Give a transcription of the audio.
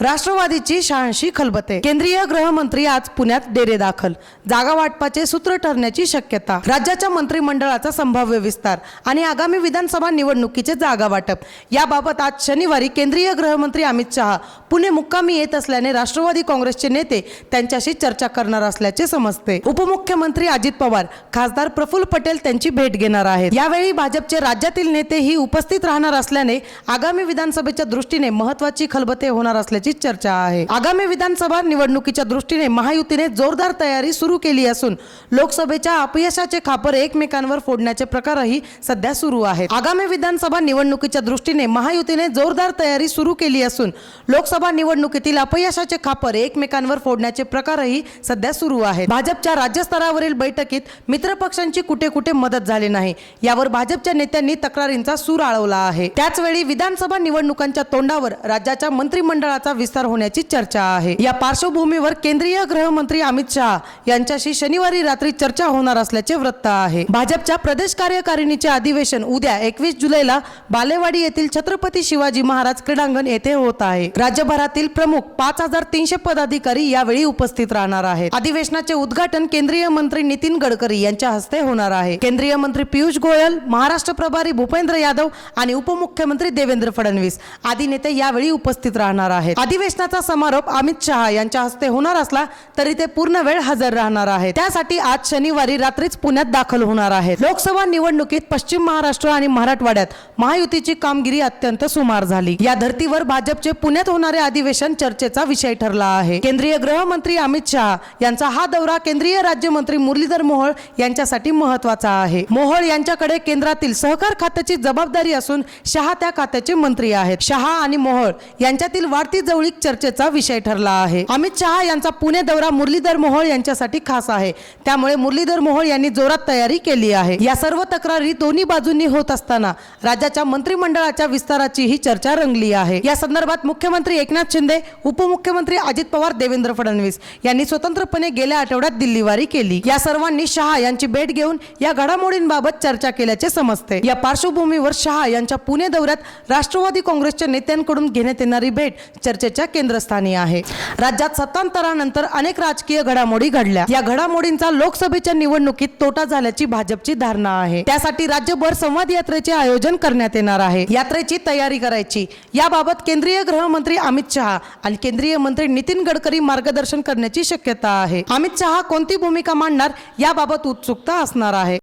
राष्ट्रवादीची शहाऐंशी खलबते. केंद्रीय गृहमंत्री आज पुण्यात डेरे दाखल. जागा वाटपाचे सूत्र ठरण्याची शक्यता. राज्याच्या मंत्रिमंडळाचा संभाव्य विस्तार आणि आगामी विधानसभा निवडणुकीचे जागा वाटप. याबाबत आज शनिवारी केंद्रीय गृहमंत्री अमित शहा पुणे मुक्कामी येत असल्याने राष्ट्रवादी काँग्रेसचे नेते त्यांच्याशी चर्चा करणार असल्याचे समजते. उपमुख्यमंत्री अजित पवार खासदार प्रफुल्ल पटेल त्यांची भेट घेणार आहेत. यावेळी भाजपचे राज्यातील नेतेही उपस्थित राहणार असल्याने आगामी विधानसभेच्या दृष्टीने महत्वाची खलबते होणार असल्याचे चर्चा आहे. आगामी विधानसभा निवडणुकीच्या दृष्टीने महायुतीने जोरदार तयारी सुरू केली असून लोकसभेच्या अपयशाचे खापर एकमेकांवर फोडण्याचे प्रकारही सध्या सुरू आहेत. आगामी विधानसभा निवडणुकीच्या दृष्टीने महायुतीने जोरदार तयारी सुरू केली असून लोकसभा निवडणुकीतील अपयशाचे खापर एकमेकांवर फोडण्याचे प्रकारही सध्या सुरू आहेत. भाजपच्या राज्यस्तरावरील बैठकीत मित्रपक्षांची कुठे कुठे मदत झाली नाही यावर भाजपच्या नेत्यांनी तक्रारींचा सूर आळवला आहे. त्याचवेळी विधानसभा निवडणुकांच्या तोंडावर राज्याच्या मंत्रिमंडळाचा विस्तार होण्याची चर्चा आहे. या पार्श्वभूमीवर केंद्रीय गृहमंत्री अमित शहा यांच्याशी शनिवारी रात्री चर्चा होणार असल्याचे वृत्त आहे. भाजपच्या प्रदेश कार्यकारिणीचे अधिवेशन उद्या एकवीस जुलैला बालेवाडी येथील छत्रपती शिवाजी महाराज क्रीडांगण येथे होत आहे. राज्यभरातील प्रमुख पाच हजार तीनशे पदाधिकारी यावेळी उपस्थित राहणार आहेत. अधिवेशनाचे उद्घाटन केंद्रीय मंत्री नितीन गडकरी यांच्या हस्ते होणार आहे. केंद्रीय मंत्री पियुष गोयल महाराष्ट्र प्रभारी भूपेंद्र यादव आणि उपमुख्यमंत्री देवेंद्र फडणवीस आदी नेते यावेळी उपस्थित राहणार आहेत. अधिवेशनाचा समारोप अमित शहा यांच्या हस्ते होणार असला तरी ते पूर्ण वेळ हजर राहणार आहेत. त्यासाठी आज शनिवारी रात्रीच पुण्यात दाखल होणार आहेत. लोकसभा निवडणुकीत पश्चिम महाराष्ट्र आणि मराठवाड्यात महायुतीची कामगिरी अत्यंत सुमार झाली. या धर्तीवर भाजपचे पुण्यात होणारे अधिवेशन चर्चेचा विषय ठरला आहे. केंद्रीय गृहमंत्री अमित शहा यांचा हा दौरा केंद्रीय राज्यमंत्री मुरलीधर मोहोळ यांच्यासाठी महत्त्वाचा आहे. मोहोळ यांच्याकडे केंद्रातील सहकार खात्याची जबाबदारी असून शहा त्या खात्याचे मंत्री आहेत. शहा आणि मोहोळ यांच्यातील वाढती जवळीक चर्चेचा विषय ठरला आहे. अमित शहा यांचा पुणे दौरा मुरलीधर मोहोळ यांच्यासाठी खास आहे. त्यामुळे मुरलीधर मोहोळ यांनी जोरात तयारी केली आहे. या सर्व तक्रारी दोन्ही बाजूंनी होत असताना राज्याच्या मंत्रिमंडळाच्या विस्ताराची ही चर्चा रंगली आहे. या संदर्भात मुख्यमंत्री एकनाथ शिंदे उपमुख्यमंत्री अजित पवार देवेंद्र फडणवीस यांनी स्वतंत्रपणे गेल्या आठवड्यात दिल्लीवारी केली. या सर्वांनी शहा यांची भेट घेऊन या घडामोडींबाबत चर्चा केल्याचे समजते. या पार्श्वभूमीवर शहा यांच्या पुणे दौऱ्यात राष्ट्रवादी काँग्रेसच्या नेत्यांकडून घेण्यात येणारी भेट चर्चे चर्चेच्या केंद्रस्थानी आहे. राज्यात सत्तांतरानंतर अनेक राजकीय घडामोडी घडल्या. या घडामोडींचा लोकसभेच्या निवडणुकीत तोटा झाल्याची भाजपची धारणा आहे. त्यासाठी राज्यभर संवाद यात्रेचे आयोजन करण्यात येणार आहे. यात्रेची तयारी करायची. याबाबत केंद्रीय गृहमंत्री अमित शहा आणि केंद्रीय मंत्री नितीन गडकरी मार्गदर्शन करण्याची शक्यता आहे. अमित शहा कोणती भूमिका मांडणार याबाबत उत्सुकता असणार आहे.